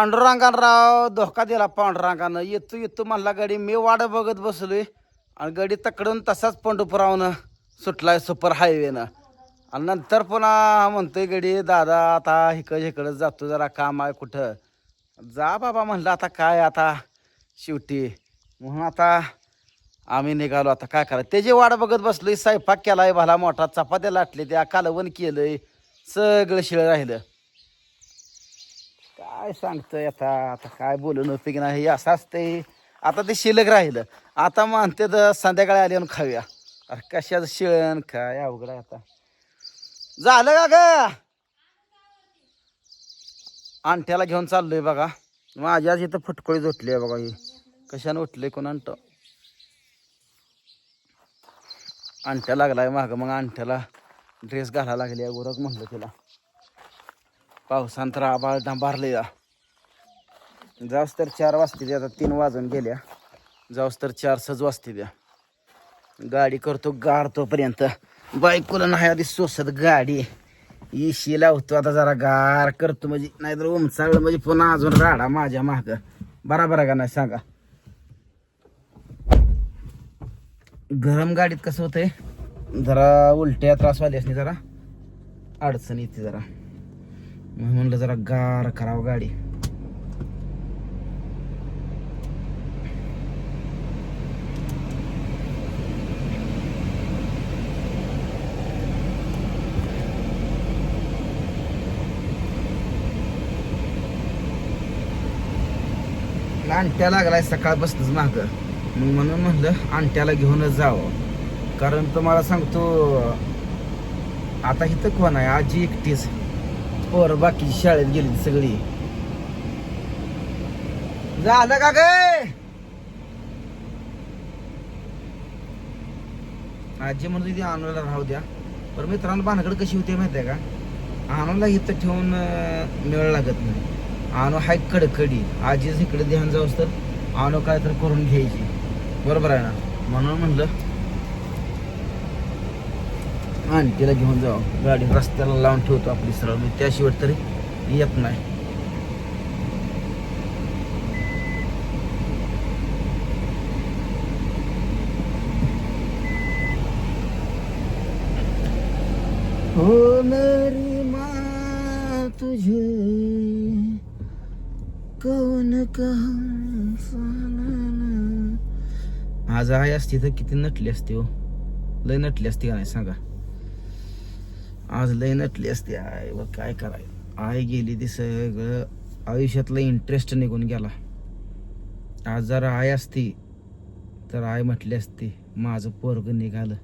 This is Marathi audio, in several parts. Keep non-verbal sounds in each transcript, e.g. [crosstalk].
पांडुरंगानं धोका दिला पांडुरंगानं. येतो येतो म्हणला गाडी मी वाट बघत बसलोय. आणि गाडी तकडून तसाच पंढरपुरावनं सुटलाय सुपर हायवेनं. आणि नंतर पुन्हा म्हणतोय गडी दादा आता इकडं हिकडं जातो जरा काम आहे कुठं? जा बाबा म्हणलं आता काय आता? शेवटी. म्हणून आता आम्ही निघालो आता काय करा त्याची वाट बघत बसलोय स्वयंपाक केलाय भला मोठा चपात्या लाटले त्या कालवण केलंय सगळं शिळ राहिलं. काय सांगतोय आता? आता काय बोलून की नाही हे असं असतंय. आता ते शिल्लक राहिलं. आता मानते तर संध्याकाळी आली आणि खाऊया. अरे कशाचं शिळण? काय अवघड आहे आता. झालं का ग? अंठ्याला घेऊन चाललोय बघा. माझ्या आज इथं फुटकोळी उठली आहे बघा ही. कशाने उठले कोण अंट अंठ्या लागलाय मागं. मग अंठ्याला ड्रेस घालायला लागली उरक म्हणलं तिला. पावसांतर आबाळ डांबारले जाऊस तर चार वाजते द्या आता तीन वाजून गेल्या. जाऊस तर चार सज वाजते द्या गाडी करतो गार तोपर्यंत. बायकोला नाही आधी सोसत गाडी. इशी लावतो आता जरा गार करतो म्हणजे नाहीतर उमचाळ म्हणजे पुन्हा अजून राडा माझ्या माग. बराबर का नाही सांगा? गरम गाडीत कसं होतंय? जरा उलट्या त्रासवाली नाही जरा. अडचण येते जरा. म्हणून म्हणलं जरा गार करावं गाडी. अंट्या लागलाय सकाळपासूनच माग. मग म्हणून म्हणलं अंट्याला घेऊनच जावं. कारण तुम्हाला सांगतो आता इथं कोण आहे? आजी एकटीच. पोर बाकी शाळेत गेली सगळी. झालं का गे? आजी म्हणत होती आनोला राहू द्या. पण मित्रांनो भानगड कशी होती माहिती आहे का? आणूला इथं ठेवून अं, मेळ लागत नाही. आणू हाय कडकडी. आजीच इकडे ध्यान जाऊस तर आणू काय तर करून घ्यायची. बरोबर आहे ना? म्हणून म्हणलं आणखीला घेऊन जाऊ. गाडी रस्त्याला लावून ठेवतो आपली सरळ मी त्याशिवाय तरी येत नाही. होणारी मा तुझे कौन आज आई असती तर किती नटली असती हो. लय नटली असती का नाही सांगा. आज लय नटली असती आय व काय कराय? आई गेली ते सगळं आयुष्यातलं इंटरेस्ट निघून गेला. आज जर आई असती तर आय म्हटली असती माझं पोरग निघालं.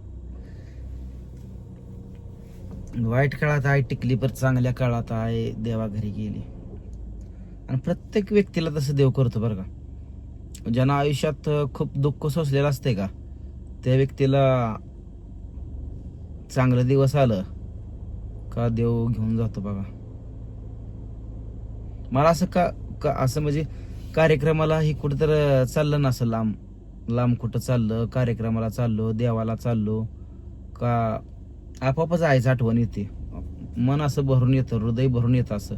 वाईट काळात आई टिकली पर चांगल्या काळात आई देवाघरी गेली. आणि प्रत्येक व्यक्तीला तसं देव करतो बरं का. ज्यांना आयुष्यात खूप दुःख सोसलेलं असते का त्या व्यक्तीला चांगलं दिवस आलं का देव घेऊन जातो बघा. मला असं का का असं म्हणजे कार्यक्रमाला हे कुठं तर चाललं नसं लांब लांब कुठं चाललं कार्यक्रमाला चाललो देवाला चाललो का आपोआपच आईचं आठवण येते. मन असं भरून येतं हृदय भरून येतं असं.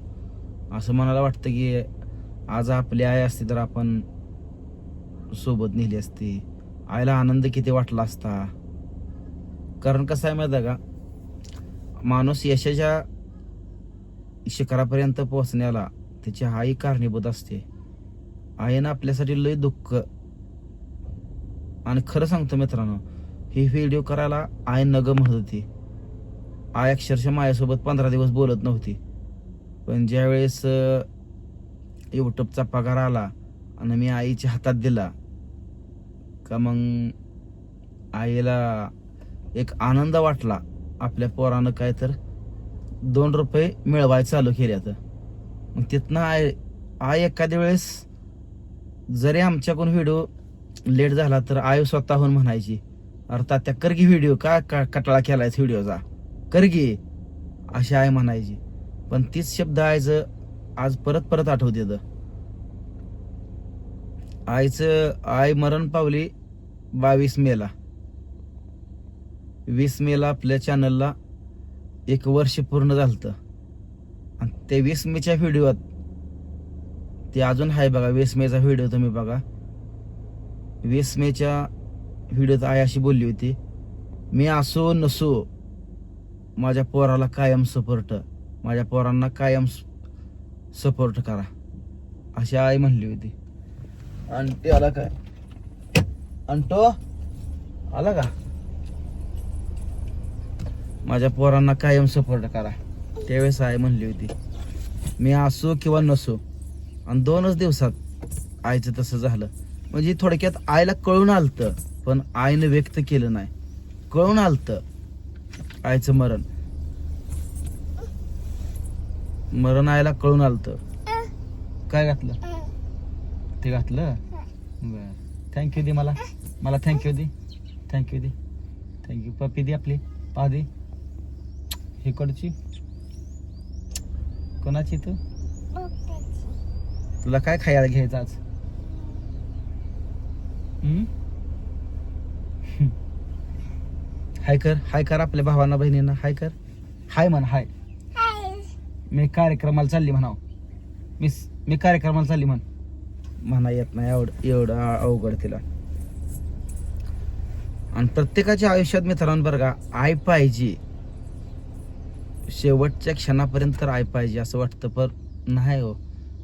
असं मनाला वाटतं की आज आपली आई असती तर आपण सोबत नेली असती. आईला आनंद किती वाटला असता. कारण कसं आहे माहिती आहे का? माणूस यशाच्या शिखरापर्यंत पोहोचण्याला त्याची आई कारणीभूत असते. आईनं आपल्यासाठी लय दुःख आणि खरं सांगतो मित्रांनो ही व्हिडिओ करायला आई नग म्हणत होती. आई अक्षरशः माझ्यासोबत पंधरा दिवस बोलत नव्हती. पण ज्यावेळेस युट्यूबचा पगार आला आणि मी आईच्या हातात दिला का मग आईला एक आनंद वाटला. आपल्या पोरानं काय तर दोन रुपये मिळवाय चालू केल्यात मग तिथनं आय आई एखाद्या वेळेस जरी आमच्याकडून व्हिडिओ लेट झाला तर आई स्वतःहून म्हणायची अर्थात त्या करगी व्हिडिओ का का- कटाळा केलायच व्हिडिओचा करगी अशी आय म्हणायची. पण तीच शब्द आयचं आज परत परत आठवते आईचं आई मरण पावली बावीस मेला. वीस मेला आपल्या चॅनलला एक वर्ष पूर्ण झालतं. आणि ते वीस मेच्या व्हिडिओत ते अजून आहे बघा वीस मेचा व्हिडिओ तुम्ही बघा. वीस मेच्या व्हिडिओत आई अशी बोलली होती. मी असो नसो माझ्या पोराला कायम सपोर्ट माझ्या पोरांना कायम सपोर्ट करा अशी आई म्हणली होती. आणि ते आला काय? आणि तो आला का? माझ्या पोरांना कायम सपोर्ट करा. त्यावेळेस आई म्हणली होती मी असो किंवा नसो आणि दोनच दिवसात आईचं तसं झालं. म्हणजे थोडक्यात आईला कळून आलतं पण आईनं व्यक्त केलं नाही. कळून आलतं आईचं मरण. मरण आईला कळून आलतं. काय घातलं? ते घातलं? बर. थँक्यू दे मला. मला थँक्यू दे. थँक्यू दे. थँक्यू पप्पी दे आपली. पा दे. इकडची? कोणाची तू? तुला काय खायला घ्यायचं आज? हाय कर हाय कर आपल्या भावांना बहिणींना. हाय कर. हाय म्हण हाय. मी कार्यक्रमाला चालली म्हणाव. मी मी कार्यक्रमाला चालली म्हण. म्हणा येत नाही एवढं एवढं अवघड तिला. आणि प्रत्येकाच्या आयुष्यात मित्रांनो बरं का आय पाहिजे. शेवटच्या क्षणापर्यंत तर आय पाहिजे असं वाटतं पण नाही हो.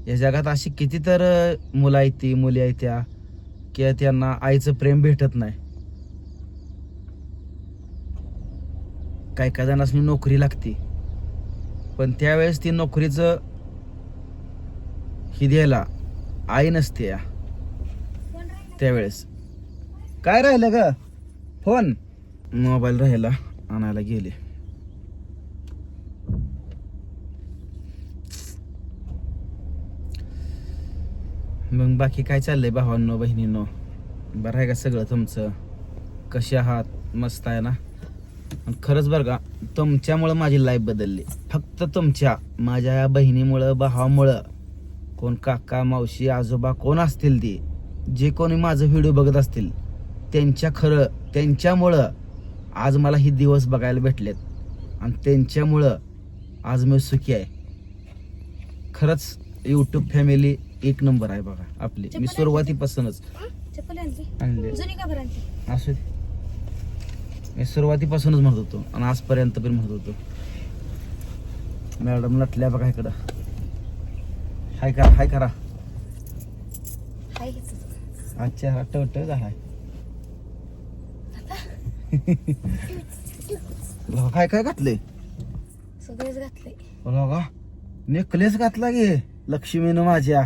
या जगात अशी किती तर मुलं आहेत ती मुली आहेत त्या की त्यांना आईचं प्रेम भेटत नाही. काय काय जणांनी नोकरी लागते. पण त्यावेळेस ती नोकरीचं ही द्यायला आई नसते या. त्यावेळेस. काय राहिलं ग? फोन. मोबाईल राहिला आणायला गेले. मग बाकी काय चाललंय भावांनो बहिणींनो? बरं आहे का सगळं तुमचं? कसे आहात? मस्त आहे ना? आणि खरंच बरं का तुमच्यामुळं माझी लाईफ बदलली. फक्त तुमच्या माझ्या या बहिणीमुळं भावामुळं. कोण काका मावशी आजोबा कोण असतील ते? जे कोणी माझं व्हिडिओ बघत असतील त्यांच्या खरं त्यांच्यामुळं आज मला ही दिवस बघायला भेटलेत. आणि त्यांच्यामुळं आज मी सुखी आहे. खरंच यूट्यूब फॅमिली एक नंबर आहे बघा आपली. मी सुरुवातीपासूनच. चप्पल आणली आणले. जुनी का बरं आणली असू दे. मी सुरुवातीपासूनच म्हणत होतो आणि आजपर्यंत पण म्हणत होतो. मॅडम नटल्या बघा इकडं. हाय करा हाय करा. हाय चेहरा टवट बघा, काय काय घातलंय सगळेच घातले. बघा नेकलेस घातला गे लक्ष्मीनं माझ्या.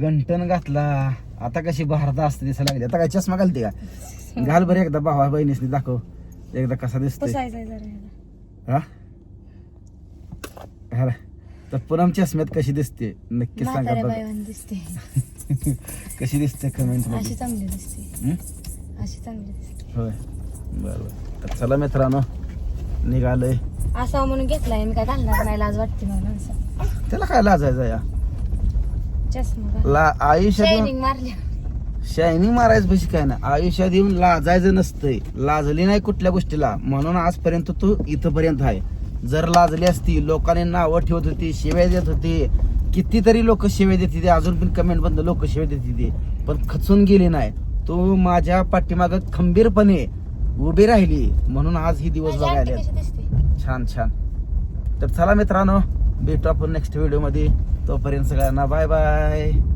गंटन घातला. आता कशी भारत असते दिसायला लागली. आता काय चष्मा घालते का? घाल बरं एकदा भावा बहिणीसनी दाखव. एकदा कसा ह्याला. हा? हा तर पूनम चष्म्यात कशी दिसते? नक्की सांगा दिसते. [laughs] कशी दिसते कमेंट अशी चांगली दिसते? अशी चांगली दिसते. होय. बरं बरं. तर चला मित्रांनो निघालोय. असा म्हणून घेतलाय. मी काय घालणार नाही. लाज वाटते मला त्याला काय लाजायचं या? चष्मा ला आयुष्यात शायनिंग मारल्या. शायनिंग मारायचं पैसे काय ना आयुष्यात येऊन लाजायचं नसतंय. लाजली नाही कुठल्या गोष्टीला. म्हणून आजपर्यंत तू इथपर्यंत आहे. जर लाजली असती लोकांनी नावं ठेवत होती शिव्या देत होती कितीतरी लोक शिव्या देत होते अजून पण कमेंट बंद लोक शिव्या देत होते. पण खचून गेली नाही. तू माझ्या पाठीमाग खंबीरपणे उभी राहिली. म्हणून आज ही दिवस बघायला छान छान. तर चला मित्रांनो भेटू आपण नेक्स्ट व्हिडिओमध्ये. तोपर्यंत सगळ्यांना बाय बाय.